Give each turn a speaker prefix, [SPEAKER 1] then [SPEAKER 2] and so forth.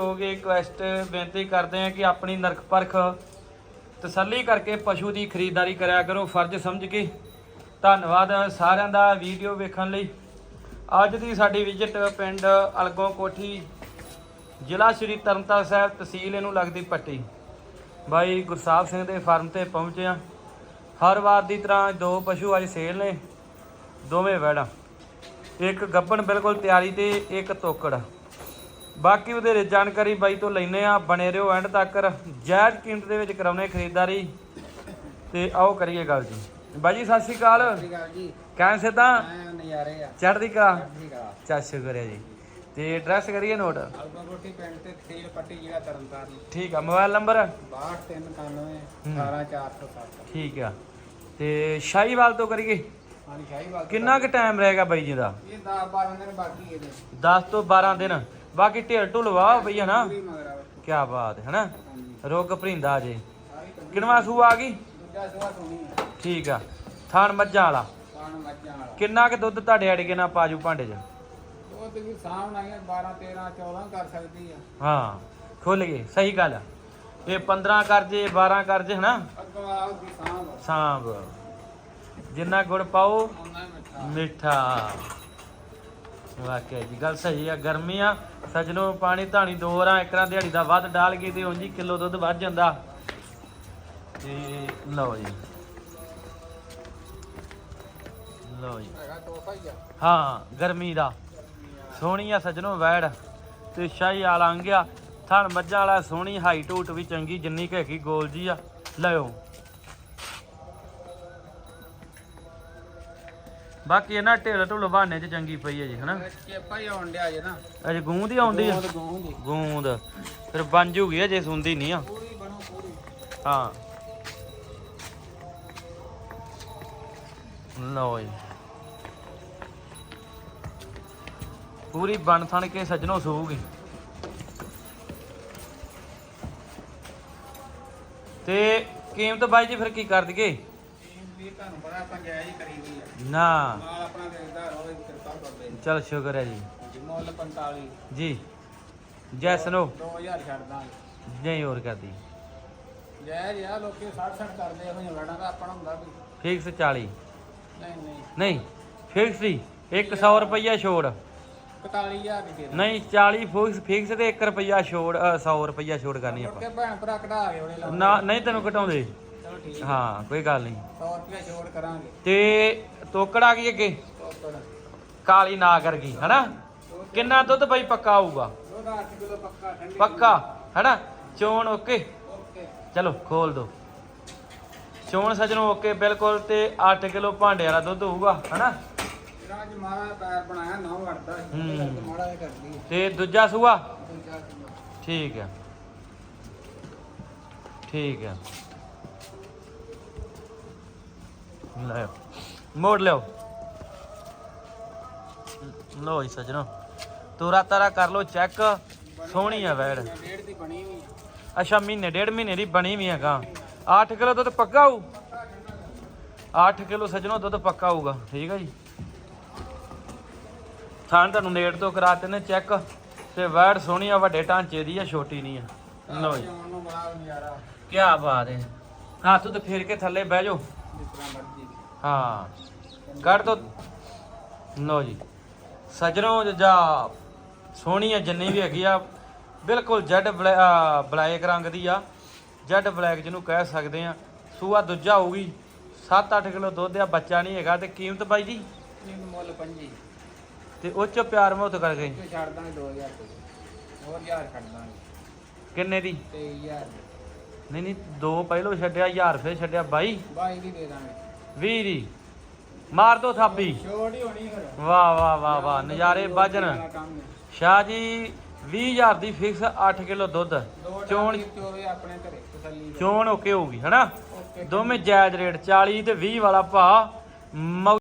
[SPEAKER 1] ਹੋਗੇ ਰਿਕੁਐਸਟ ਬੇਨਤੀ ਕਰਦੇ ਆ ਕਿ ਆਪਣੀ ਨਰਕ ਪਰਖ ਤਸੱਲੀ ਕਰਕੇ ਪਸ਼ੂ ਦੀ ਖਰੀਦਦਾਰੀ ਕਰਿਆ ਕਰੋ, ਫਰਜ਼ ਸਮਝ ਕੇ। ਧੰਨਵਾਦ ਸਾਰਿਆਂ ਦਾ ਵੀਡੀਓ ਵੇਖਣ ਲਈ। ਅੱਜ ਦੀ ਸਾਡੀ ਵਿਜ਼ਿਟ ਪਿੰਡ ਅਲਗੋਂ ਕੋਠੀ ਜ਼ਿਲ੍ਹਾ ਸ਼੍ਰੀ ਤਰਨਤਾਰਨ ਸਾਹਿਬ, ਤਹਿਸੀਲ ਇਹਨੂੰ ਲੱਗਦੀ ਪੱਟੀ। ਬਾਈ ਗੁਰਸਾਹਿਬ ਸਿੰਘ ਦੇ ਫਾਰਮ ਤੇ ਪਹੁੰਚੇ ਆ ਹਰ ਵਾਰ ਦੀ ਤਰ੍ਹਾਂ ਦੋ ਪਸ਼ੂ ਅੱਜ ਸੇਲ ਨੇ, ਦੋਵੇਂ ਵੈੜਾਂ ਇੱਕ ਗੱਬਣ ਬਿਲਕੁਲ ਤਿਆਰੀ ਤੇ, ਇੱਕ ਤੋਕੜ। ਬਾਕੀ ਵਧੇਰੇ ਜਾਣਕਾਰੀ ਬਾਈ ਤੋਂ ਲੈਨੇ ਆ ਬਣੇ ਰਹੋ ਐਂਡ ਤੱਕ। ਜਾਇਜ਼ ਕੀਮਤ ਦੇ ਵਿੱਚ ਕਰਾਉਨੇ ਖਰੀਦਦਾਰੀ। ਤੇ ਆਓ ਕਰੀਏ ਗੱਲ ਜੀ। ਬਾਈ ਜੀ ਸਤਿ ਸ਼੍ਰੀ ਅਕਾਲ। ਕਹਿਣ ਸਿੱਧਾ?
[SPEAKER 2] ਮੈਂ ਨਜ਼ਾਰੇ ਆ।
[SPEAKER 1] ਚੜ੍ਹਦੀ ਕਲਾ?
[SPEAKER 2] ਠੀਕ ਆ
[SPEAKER 1] ਚਾ ਸ਼ੁਕਰ ਹੈ ਜੀ। ਤੇ ਐਡਰੈਸ ਕਰੀਏ ਨੋਟ
[SPEAKER 2] ਅਲਬਾ ਕੋਠੀ ਪਿੰਡ ਤੇ ਤਹਿਸੀਲ ਪੱਟੀ ਜ਼ਿਲ੍ਹਾ ਤਰਨਤਾਰਨ।
[SPEAKER 1] ਠੀਕ ਆ ਮੋਬਾਈਲ ਨੰਬਰ
[SPEAKER 2] 6291 18407
[SPEAKER 1] ਠੀਕ ਆ। ਤੇ ਸ਼ਾਹੀਵਾਲ ਤੋਂ ਕਰੀਏ?
[SPEAKER 2] ਹਾਂਜੀ ਸ਼ਾਹੀਵਾਲ
[SPEAKER 1] ਕਿੰਨਾ ਕੁ ਟਾਈਮ ਰਹੇਗਾ ਬਾਈ ਜੀ ਦਾ?
[SPEAKER 2] ਇਹ 10 12 ਦਿਨ ਬਾਕੀ ਇਹਦੇ।
[SPEAKER 1] 10 ਤੋਂ 12 ਦਿਨ। ਬਾਕੀ ਢੁਲ ਵਾਹ ਬਈ ਹਨਾ
[SPEAKER 2] ਪੂਰੀ ਮਗਰ ਆ
[SPEAKER 1] ਕੀ ਬਾਤ ਹੈ ਹਨਾ?
[SPEAKER 2] ਹਾਂਜੀ
[SPEAKER 1] ਰੋਗ ਭਰਿੰਦਾ ਜੇ।
[SPEAKER 2] ਸਾਰੀ
[SPEAKER 1] ਕਿਨਵਾ ਸੂ ਆ ਗਈ?
[SPEAKER 2] ਦੂਜਾ ਸੁਆ ਸੁਣੀ ਆ।
[SPEAKER 1] ਠੀਕ ਆ। ਥਾਣ ਮੱਝਾਂ ਵਾਲਾ।
[SPEAKER 2] ਕਾਣ ਮੱਝਾਂ ਵਾਲਾ।
[SPEAKER 1] ਕਿੰਨਾ ਕੁ ਦੁੱਧ ਤੁਹਾਡੇ ਅੜਗੇ ਨਾਲ ਪਾਜੂ ਭਾਂਡੇ 'ਚ?
[SPEAKER 2] ਉਹ ਤੇ ਵੀ ਸਾਹਮਣੇ ਆਈਆਂ 12 13 14 ਕਰ ਸਕਦੀ ਆ।
[SPEAKER 1] ਹਾਂ ਖੁੱਲ ਗਏ ਸਹੀ ਗੱਲ ਆ। ਇਹ 15 ਕਰ ਜੇ 12 ਕਰ ਜੇ ਹਨਾ?
[SPEAKER 2] ਅੱਗੋਂ ਆਉ ਦੀ ਸਾਂਭ।
[SPEAKER 1] ਸਾਂਭ। ਜਿੰਨਾ ਗੁੜ ਪਾਓ
[SPEAKER 2] ਉਹਨਾਂ ਮਿੱਠਾ।
[SPEAKER 1] ਮਿੱਠਾ। ਵਾਕਿਆ ਜੀ ਗੱਲ ਸਹੀ ਆ ਗਰਮੀ ਆ ਸਜਣੋ ਪਾਣੀ ਧਾਣੀ ਦੋ ਰਾਂ ਇਕਰਾਂ ਦਿਹਾੜੀ ਦਾ ਵੱਧ ਡਾਲ ਗਈ ਤੇ ਉਂਝ ਹੀ ਕਿਲੋ ਦੁੱਧ ਵੱਧ ਜਾਂਦਾ। ਤੇ ਲਓ ਜੀ। ਲਓ ਜੀ।
[SPEAKER 2] ਹੀ
[SPEAKER 1] ਗਰਮੀ ਦਾ। ਸੋਹਣੀ ਆ ਸਜਣੋ ਵੈੜ। ਤੇ ਸ਼ਾਹੀ ਵਾਲਾ ਅੰਗਿਆ। ਥਣ ਮੱਝਾਂ ਵਾਲਾ ਸੋਹਣੀ ਹਾਈਟ ਹੂਟ ਵੀ ਚੰਗੀ ਜਿੰਨੀ ਕੁ ਹੈਗੀ ਗੋਲ ਜੀ ਆ। ਲਿਓ। ਬਾਕੀ ਇਹਨਾਂ ਢੇਲ ਢੁਲ ਬਹਾਨੇ ਚ ਚੰਗੀ ਪਈ ਹੈ ਜੀ ਹਨਾ?
[SPEAKER 2] ਚੇਪਾ ਹੀ ਆਉਣ ਡਿਆ ਜੇ ਨਾ।
[SPEAKER 1] ਅਜੇ ਗੂੰਦ ਹੀ ਆਉਂਦੀ ਆ?
[SPEAKER 2] ਗੋਂਦ
[SPEAKER 1] ਫਿਰ ਬਣ ਜੂਗੀ ਅਜੇ ਸੁੰਦੀ ਨਹੀਂ ਆ।
[SPEAKER 2] ਪੂਰੀ ਬਣੋ ਪੂਰੀ।
[SPEAKER 1] ਹਾਂ। ਲਓ ਜੀ। ਪੂਰੀ ਬਣ ਥਣ ਕੇ ਸਜਣੋ ਸੂਗੀ ਤੇ ਕੀਮਤ ਬਾਈ ਜੀ ਫਿਰ ਕੀ ਕਰ ਦਈਏ?
[SPEAKER 2] ਵੀ ਤੁਹਾਨੂੰ ਬੜਾ ਆਪਾਂ ਜਾਇਜ਼ ਹੀ ਕਰੀਦੀ ਆ।
[SPEAKER 1] ਨਾ।
[SPEAKER 2] ਨਾਲ ਆਪਣਾ ਦੇਖਦਾ ਰਹੋ ਕਿਰਪਾ ਕਰਦੇ
[SPEAKER 1] ਚਲ ਸ਼ੁਕਰ ਹੈ ਜੀ।
[SPEAKER 2] ਮੁੱਲ 45
[SPEAKER 1] ਜੀ। ਜੈਸ ਨੋ
[SPEAKER 2] 2000 ਛੱਡ ਦਾਂਗੇ।
[SPEAKER 1] ਨਹੀਂ ਹੋਰ ਕਰਦੀ।
[SPEAKER 2] ਜਾਇਜ਼ ਆ ਲੋਕੀ 60 60 ਕਰਦੇ ਹੋ ਜਵੜਾਂ ਦਾ ਆਪਣਾ ਹੁੰਦਾ ਵੀ।
[SPEAKER 1] ਫਿਕਸ 40
[SPEAKER 2] ਨਹੀਂ ਨਹੀਂ।
[SPEAKER 1] ਨਹੀਂ ਫਿਕਸ ਹੀ 100 ਰੁਪਈਆ ਛੋੜ।
[SPEAKER 2] 41000 ਦੀ ਦੇ ਦਾਂ
[SPEAKER 1] ਨਹੀਂ 40 ਫਿਕਸ ਫਿਕਸ ਤੇ 1 ਰੁਪਈਆ ਛੋੜ ਅ, 100 ਰੁਪਈਆ ਛੋੜ ਕਰਨੀ
[SPEAKER 2] ਮੁੜ
[SPEAKER 1] ਆਪਾਂ
[SPEAKER 2] ਕੇ ਭੈਣ ਭਰਾ ਕਢਾ ਕੇ ਉਹਨੇ ਲਾ
[SPEAKER 1] ਨਾ ਨਹੀਂ ਤੈਨੂੰ ਘਟਾਉਂਦੇ।
[SPEAKER 2] ਚਲੋ ਠੀਕ
[SPEAKER 1] ਹਾਂ। ਕੋਈ ਗੱਲ ਨਹੀਂ।
[SPEAKER 2] 100 ਰੁਪਏ ਛੋੜ ਕਰਾਂਗੇ।
[SPEAKER 1] ਤੇ ਤੋਕੜ ਆ ਗਈ ਅੱਗੇ?
[SPEAKER 2] ਤੋਕੜ।
[SPEAKER 1] ਕਾਲੀ ਨਾ ਕਰ ਗਈ ਹਨਾ? ਕਿੰਨਾ ਦੁੱਧ ਬਾਈ ਪੱਕਾ ਆਊਗਾ
[SPEAKER 2] ਉਹਦਾ 8 ਕਿਲੋ ਪੱਕਾ ਠੰਡੀ
[SPEAKER 1] ਪੱਕਾ ਹਨਾ? ਚੋਣ ਓਕੇ?
[SPEAKER 2] ਓਕੇ।
[SPEAKER 1] ਚਲੋ ਖੋਲ ਦੋ। ਚੋਣ ਸਜਣੋ ਓਕੇ ਬਿਲਕੁਲ ਤੇ 8 ਕਿਲੋ ਭਾਂਡੇ ਵਾਲਾ ਦੁੱਧ ਹੋਊਗਾ ਹਨਾ?
[SPEAKER 2] ਜਿਹੜਾ ਅੱਜ ਮਾਰਾ ਪੈਰ ਬਣਾਇਆ ਨਾ ਵੜਦਾ
[SPEAKER 1] ਹੂੰ।
[SPEAKER 2] ਮਾੜਾ ਜਿਹਾ ਕਰਦੀ ਹੈ
[SPEAKER 1] ਤੇ ਦੂਜਾ ਸੂਆ। ਠੀਕ ਹੈ। ਠੀਕ ਹੈ। ਲੈ ਮੋੜ ਲਿਓ ਲੋ ਜੀ ਸਜਣੋ। ਤੋਰਾ ਤਾਰਾ ਕਰ ਲੋ ਚੈੱਕ ਸੋਹਣੀ ਆ ਵੈੜ।
[SPEAKER 2] ਡੇਢ ਦੀ ਬਣੀ ਵੀ ਆ।
[SPEAKER 1] ਅੱਛਾ ਮਹੀਨੇ ਡੇਢ ਮਹੀਨੇ ਦੀ ਬਣੀ ਵੀ ਹੈਗਾ 8 ਕਿਲੋ ਦੁੱਧ ਪੱਕਾ ਹੋਊ? 8 ਕਿਲੋ ਸਜਣੋ ਦੁੱਧ ਪੱਕਾ ਹੋਊਗਾ। ਠੀਕ ਹੈ ਜੀ। ਥਾਂ ਤੁਹਾਨੂੰ ਨੇੜ ਤੋਂ ਕਰਾਤੇ ਨੇ ਚੈੱਕ ਤੇ ਵੈੜ ਸੋਹਣੀ ਆ ਵੱਡੇ ਢਾਂਚੇ ਦੀ ਆ ਛੋਟੀ ਨਹੀਂ ਆ। ਲਓ ਜੀ। ਕੀ ਬਾਤ ਹੈ। ਹੱਥ ਤੇ ਫੇਰ ਕੇ ਥੱਲੇ ਬਹਿ ਜਾਓ।
[SPEAKER 2] ਜਿਸ ਤਰ੍ਹਾਂ ਮਰਜ਼ੀ।
[SPEAKER 1] ਹਾਂ ਕੱਢ ਦੋ। ਲਓ ਜੀ ਸਜਣੋ ਜਾ ਸੋਹਣੀ ਆ ਜਿੰਨੀ ਵੀ ਹੈਗੀ ਆ ਬਿਲਕੁਲ ਜੈਡ ਬਲੈਕ ਰੰਗ ਦੀ ਆ। ਜੈਡ ਬਲੈਕ ਜਿਹਨੂੰ ਕਹਿ ਸਕਦੇ ਆ। ਸੂਆ ਦੂਜਾ ਹੋਊਗੀ 7-8 ਕਿਲੋ ਦੁੱਧ ਆ ਬੱਚਾ ਨਹੀਂ ਹੈਗਾ ਤੇ ਕੀਮਤ ਬਾਈ ਜੀ?
[SPEAKER 2] ਇਹਨੂੰ ਮੁੱਲ 25
[SPEAKER 1] ਤੇ ਉਹ ਚ ਪਿਆਰ ਮੁਹੱਤ ਕਰ ਗਈ।
[SPEAKER 2] ਤੇ ਛੱਡ ਦਾਂਗੇ 2000 ਰੁਪਏ। ਹੋਰ 1000 ਛੱਡ ਦਾਂਗੇ।
[SPEAKER 1] ਕਿੰਨੇ ਦੀ?
[SPEAKER 2] 23000
[SPEAKER 1] ਨਹੀਂ ਨਹੀਂ ਦੋ ਪਹਿਲੋਂ ਛੱਡਿਆ 1000 ਫੇਰ ਛੱਡਿਆ ਬਾਈ?
[SPEAKER 2] ਬਾਈ ਦੀ ਦੇ ਦਾਂਗੇ।
[SPEAKER 1] 20 ਦੀ ਮਾਰ ਦੋ ਥਾਪੀ।
[SPEAKER 2] ਛੋੜ ਹੀ ਹੋਣੀ ਫਿਰ।
[SPEAKER 1] ਵਾਹ ਵਾਹ ਵਾਹ ਵਾਹ ਨਜ਼ਾਰੇ ਬਾਜਣ ਸ਼ਾਹ ਜੀ 20000 ਦੀ ਫਿਕਸ 8 ਕਿਲੋ ਦੁੱਧ। ਚੋਣ
[SPEAKER 2] ਚੋਣ ਚੋਵੇ ਆਪਣੇ ਘਰੇ ਤਸੱਲੀ
[SPEAKER 1] ਚੋਣ ਓਕੇ ਹੋਊਗੀ ਹਨਾ? ਦੋਵੇਂ ਜਾਇਜ਼ ਰੇਟ 40 ਤੇ 20 ਵਾਲਾ ਭਾ